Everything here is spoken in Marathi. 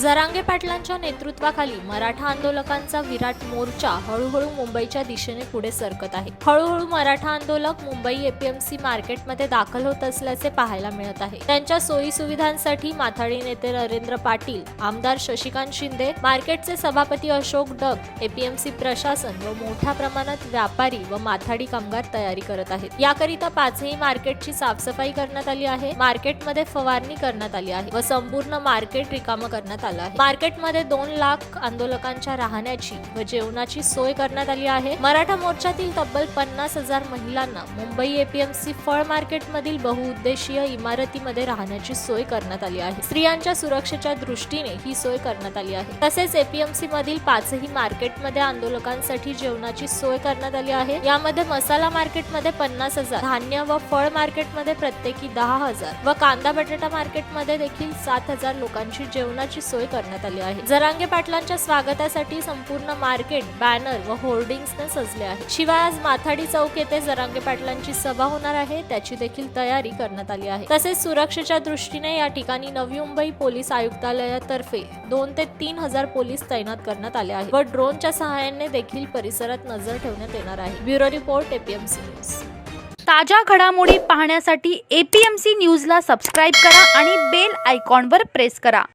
जरांगे पाटलांच्या नेतृत्वाखाली मराठा आंदोलकांचा विराट मोर्चा हळूहळू मुंबईच्या दिशेने पुढे सरकत आहे. हळूहळू मराठा आंदोलक मुंबई एपीएमसी मार्केटमध्ये दाखल होत असल्याचे पाहायला मिळत आहे. त्यांच्या सोयी सुविधांसाठी माथाडी नेते नरेंद्र पाटील आमदार शशिकांत शिंदे मार्केटचे सभापती अशोक डग एपीएमसी प्रशासन व मोठ्या प्रमाणात व्यापारी व माथाडी कामगार तयारी करत आहेत. याकरिता पाचही मार्केटची साफसफाई करण्यात आली आहे. मार्केटमध्ये फवारणी करण्यात आली आहे व संपूर्ण मार्केट रिकामं करण्यात आलं आहे. मार्केटमध्ये दोन लाख आंदोलकांच्या राहण्याची व जेवणाची सोय करण्यात आली आहे. मराठा मोर्चातील तब्बल पन्नास हजार महिलांना मुंबई एपीएमसी फळ मार्केटमधील बहुउद्देशीय इमारतीमध्ये राहण्याची सोय करण्यात आली आहे. स्त्रियांच्या सुरक्षेच्या दृष्टीने ही सोय करण्यात आली आहे. तसेच एपीएमसी मधील पाचही मार्केटमध्ये आंदोलकांसाठी जेवणाची सोय करण्यात आली आहे. यामध्ये मसाला मार्केटमध्ये पन्नास हजार धान्य व फळ मार्केटमध्ये प्रत्येकी दहा हजार व कांदा बटाटा मार्केटमध्ये देखील सात हजार लोकांची जेवणाची सोय करण्यात आली आहे. जरांगे पाटलांच्या स्वागतासाठी संपूर्ण मार्केट बॅनर व होर्डिंग्सने सजले आहे. शिवाय आज माथाडी चौक येथे जरांगे पाटलांची सभा होणार आहे. त्याची देखील तयारी करण्यात आली आहे. तसेच सुरक्षेच्या दृष्टीने या ठिकाणी नवी मुंबई पोलीस आयुक्तालयातर्फे दोन ते तीन हजार पोलीस तैनात करण्यात आले आहे व ड्रोनच्या सहाय्याने देखील परिसरात नजर ठेवण्यात येणार आहे. ब्युरो रिपोर्ट एपीएमसी न्यूज ताज्या घडामोडी पाहण्यासाठी एपीएमसी न्यूजला सबस्क्राईब करा आणि बेल आयकॉनवर प्रेस करा.